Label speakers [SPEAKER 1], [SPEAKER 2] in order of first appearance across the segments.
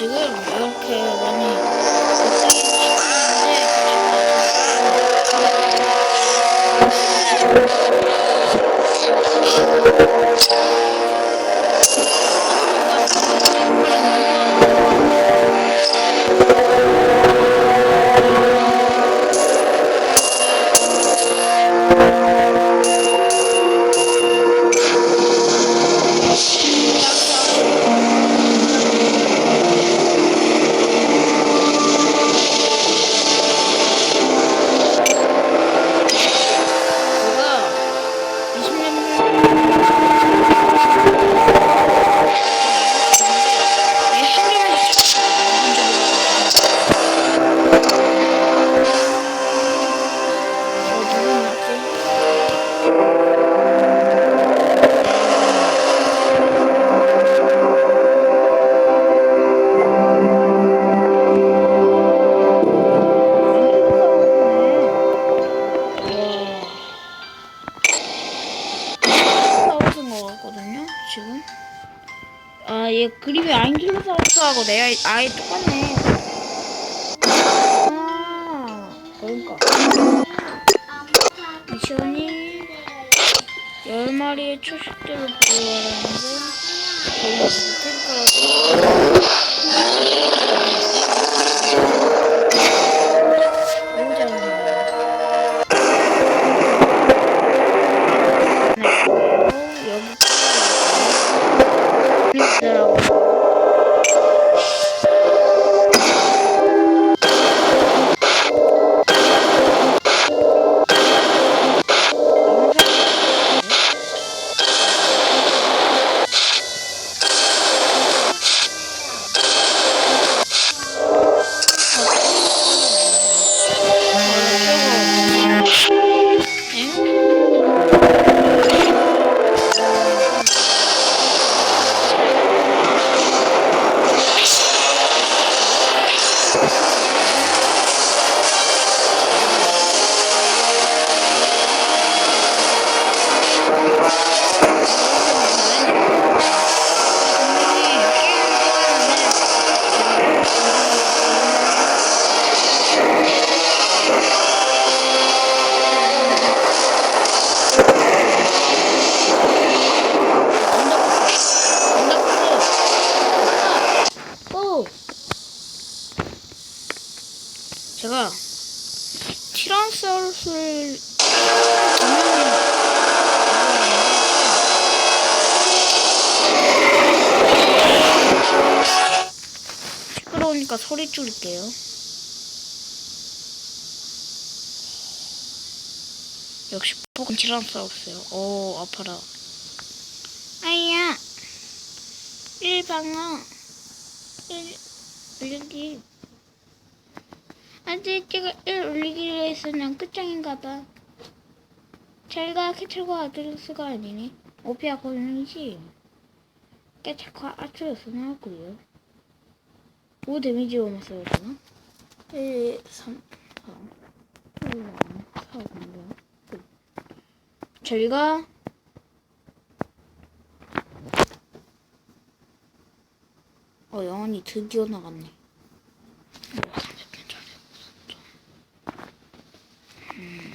[SPEAKER 1] 지금 이렇게 많이 지금. 아, 얘 그림이 아인킬로사우루스하고 내 아이, 아이 똑같네. 아, 그러니까. 미션이 10마리의 초식들을 보유하라는데, 거기 거라고. 소리 줄일게요. 역시 폭은 티란사우루스요. 오 아파라. 아이야. 일방어. 일 올리기. 안돼 제가 일 올리기로 해서 난 끝장인가봐. 잘가 캐철과 아드레스가 아니니 오피아 고용이지. 캐철과 아트레스 나왔고요. 5 데미지 오면서 그러나? 1, 3, 4, 1, 4, 5, 6, 잘가 어, 영원히 드디어 나갔네. 오, 30분짜리. 음.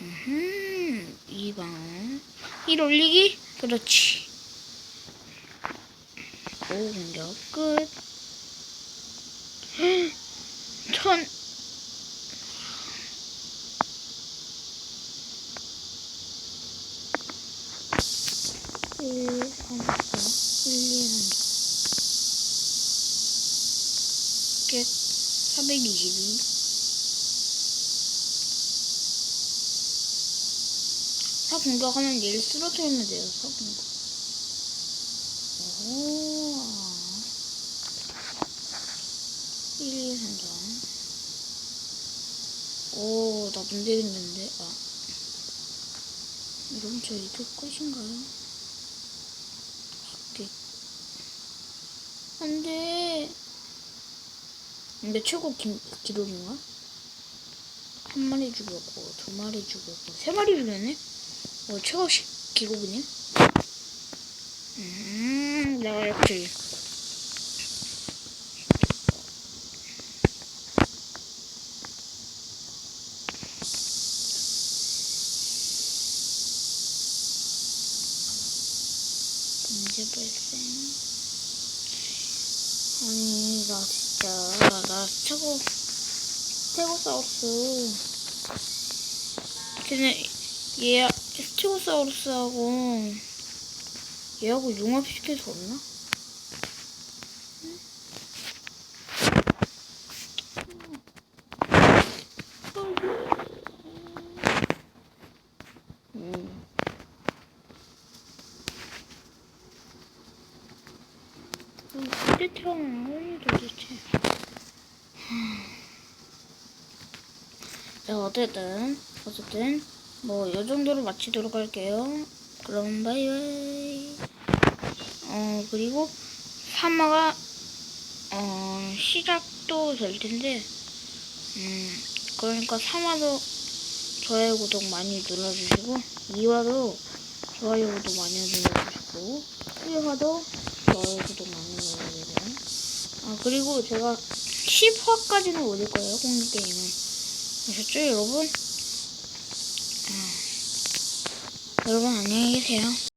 [SPEAKER 1] 음, 이방. 일 올리기? 그렇지. 오, 공격 끝. 천. 일, 삼, 사, 일, 이, 삼, 끝. 422. 사 공격하면 얘를 쓰러뜨리면 돼요, 사 공격. 오. 1, 2, 3점. 오, 나 문제 생겼는데. 아. 이러면 저 이도 끝인가요? 오케이. 안 돼. 근데 최고 기, 기록인가? 한 마리 죽였고, 두 마리 죽였고, 세 마리 죽였네? 어, 최고 시, 기록이네? 네, 진행을 그 언제 볼쌤? 아니 나 진짜 나 최고 최고 사우루스 걔네 얘 스테고사우루스하고 얘하고 융합시킬 수 없나? 자 어쨌든 어쨌든 뭐 이 정도로 마치도록 할게요. 그럼 바이바이. 어 그리고 3화가 어 시작도 될 텐데 음 그러니까 3화도 좋아요 구독 많이 눌러주시고 2화도 좋아요 구독 많이 눌러주시고 1화도 좋아요 구독 많이 눌러주세요. 아 그리고 제가 10화까지는 올릴 거예요 공개 게임은 아셨죠 여러분? 아, 여러분 안녕히 계세요.